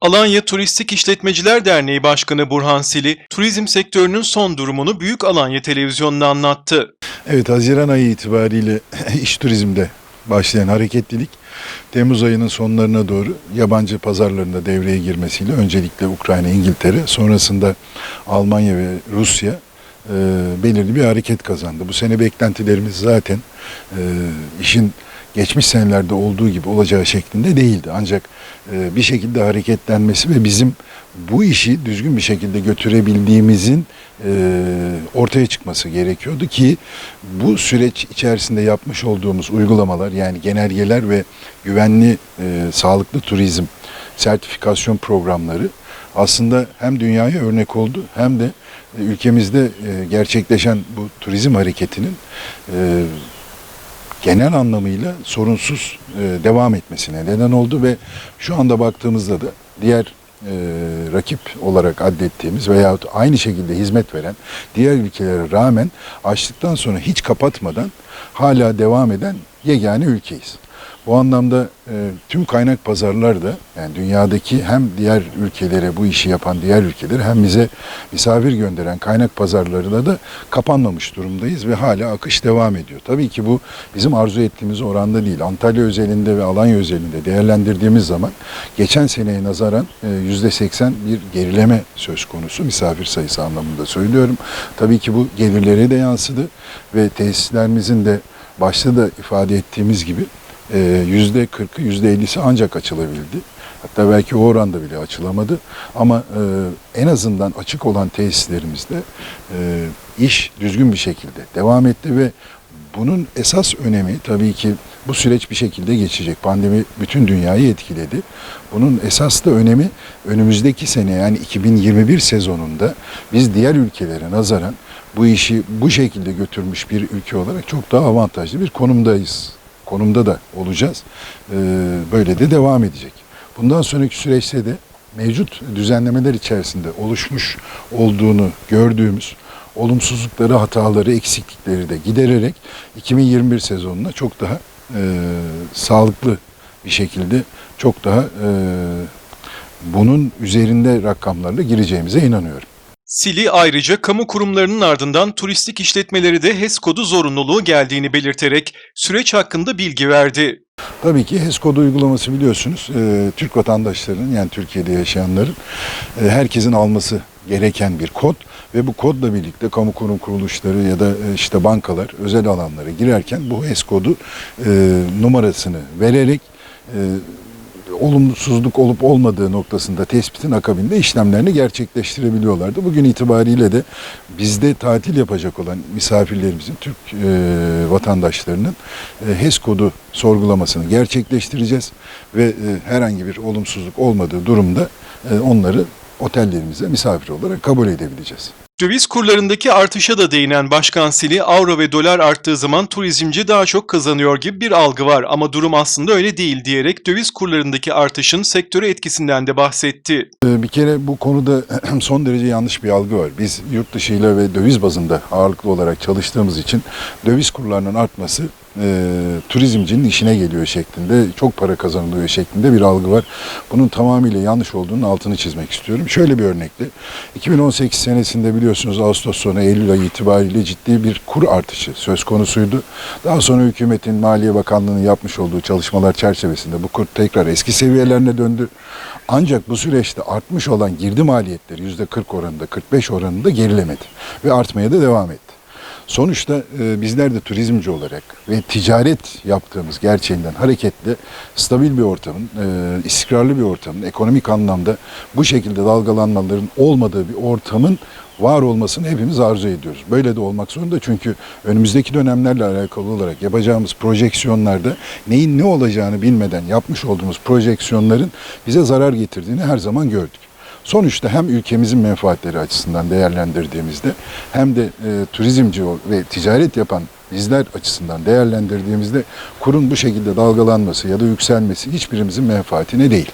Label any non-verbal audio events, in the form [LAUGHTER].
Alanya Turistik İşletmeciler Derneği Başkanı Burhan Sili, turizm sektörünün son durumunu Büyük Alanya Televizyonu'na anlattı. Evet, Haziran ayı itibariyle [LAUGHS] iş turizmde başlayan hareketlilik Temmuz ayının sonlarına doğru yabancı pazarlarında devreye girmesiyle öncelikle Ukrayna, İngiltere, sonrasında Almanya ve Rusya e, belirli bir hareket kazandı. Bu sene beklentilerimiz zaten e, işin geçmiş senelerde olduğu gibi olacağı şeklinde değildi. Ancak bir şekilde hareketlenmesi ve bizim bu işi düzgün bir şekilde götürebildiğimizin e, ortaya çıkması gerekiyordu ki bu süreç içerisinde yapmış olduğumuz uygulamalar yani genelgeler ve güvenli e, sağlıklı turizm sertifikasyon programları aslında hem dünyaya örnek oldu hem de e, ülkemizde e, gerçekleşen bu turizm hareketinin e, genel anlamıyla sorunsuz e, devam etmesine neden oldu ve şu anda baktığımızda da diğer e, rakip olarak adettiğimiz veyahut aynı şekilde hizmet veren diğer ülkelere rağmen açtıktan sonra hiç kapatmadan hala devam eden yegane ülkeyiz. Bu anlamda e, tüm kaynak pazarlar da yani dünyadaki hem diğer ülkelere bu işi yapan diğer ülkeler hem bize misafir gönderen kaynak pazarlarına da kapanmamış durumdayız ve hala akış devam ediyor. Tabii ki bu bizim arzu ettiğimiz oranda değil. Antalya özelinde ve Alanya özelinde değerlendirdiğimiz zaman geçen seneye nazaran e, yüzde seksen bir gerileme söz konusu misafir sayısı anlamında söylüyorum. Tabii ki bu gelirlere de yansıdı ve tesislerimizin de başta da ifade ettiğimiz gibi yüzde kırkı, yüzde ellisi ancak açılabildi. Hatta belki o oranda bile açılamadı. Ama e, en azından açık olan tesislerimizde e, iş düzgün bir şekilde devam etti ve bunun esas önemi tabii ki bu süreç bir şekilde geçecek. Pandemi bütün dünyayı etkiledi. Bunun esas da önemi önümüzdeki sene yani 2021 sezonunda biz diğer ülkelere nazaran bu işi bu şekilde götürmüş bir ülke olarak çok daha avantajlı bir konumdayız konumda da olacağız. Ee, böyle de devam edecek. Bundan sonraki süreçte de mevcut düzenlemeler içerisinde oluşmuş olduğunu gördüğümüz olumsuzlukları, hataları, eksiklikleri de gidererek 2021 sezonuna çok daha e, sağlıklı bir şekilde çok daha e, bunun üzerinde rakamlarla gireceğimize inanıyorum. Sili ayrıca kamu kurumlarının ardından turistik işletmeleri de HES kodu zorunluluğu geldiğini belirterek süreç hakkında bilgi verdi. Tabii ki HES kodu uygulaması biliyorsunuz e, Türk vatandaşlarının yani Türkiye'de yaşayanların e, herkesin alması gereken bir kod ve bu kodla birlikte kamu kurum kuruluşları ya da e, işte bankalar özel alanlara girerken bu HES kodu numarasını vererek olumsuzluk olup olmadığı noktasında tespitin akabinde işlemlerini gerçekleştirebiliyorlardı. Bugün itibariyle de bizde tatil yapacak olan misafirlerimizin, Türk e, vatandaşlarının e, HES kodu sorgulamasını gerçekleştireceğiz ve e, herhangi bir olumsuzluk olmadığı durumda e, onları otellerimize misafir olarak kabul edebileceğiz. Döviz kurlarındaki artışa da değinen Başkan Sili, avro ve dolar arttığı zaman turizmci daha çok kazanıyor gibi bir algı var ama durum aslında öyle değil diyerek döviz kurlarındaki artışın sektöre etkisinden de bahsetti. Ee, Bir kere bu konuda [CLEARS THROAT] son derece yanlış bir algı var. Biz yurt dışıyla ve döviz bazında ağırlıklı olarak çalıştığımız için döviz kurlarının artması e, turizmcinin işine geliyor şeklinde, çok para kazanılıyor şeklinde bir algı var. Bunun tamamıyla yanlış olduğunun altını çizmek istiyorum. Şöyle bir örnekle, 2018 senesinde biliyorsunuz Ağustos sonu Eylül ayı itibariyle ciddi bir kur artışı söz konusuydu. Daha sonra hükümetin Maliye Bakanlığı'nın yapmış olduğu çalışmalar çerçevesinde bu kur tekrar eski seviyelerine döndü. Ancak bu süreçte artmış olan girdi maliyetleri %40 oranında, 45 oranında gerilemedi ve artmaya da devam etti. Sonuçta e, bizler de turizmci olarak ve ticaret yaptığımız gerçeğinden hareketle stabil bir ortamın, e, istikrarlı bir ortamın, ekonomik anlamda bu şekilde dalgalanmaların olmadığı bir ortamın var olmasını hepimiz arzu ediyoruz. Böyle de olmak zorunda çünkü önümüzdeki dönemlerle alakalı olarak yapacağımız projeksiyonlarda neyin ne olacağını bilmeden yapmış olduğumuz projeksiyonların bize zarar getirdiğini her zaman gördük. Sonuçta hem ülkemizin menfaatleri açısından değerlendirdiğimizde hem de e, turizmci ve ticaret yapan bizler açısından değerlendirdiğimizde kurun bu şekilde dalgalanması ya da yükselmesi hiçbirimizin menfaatine değil.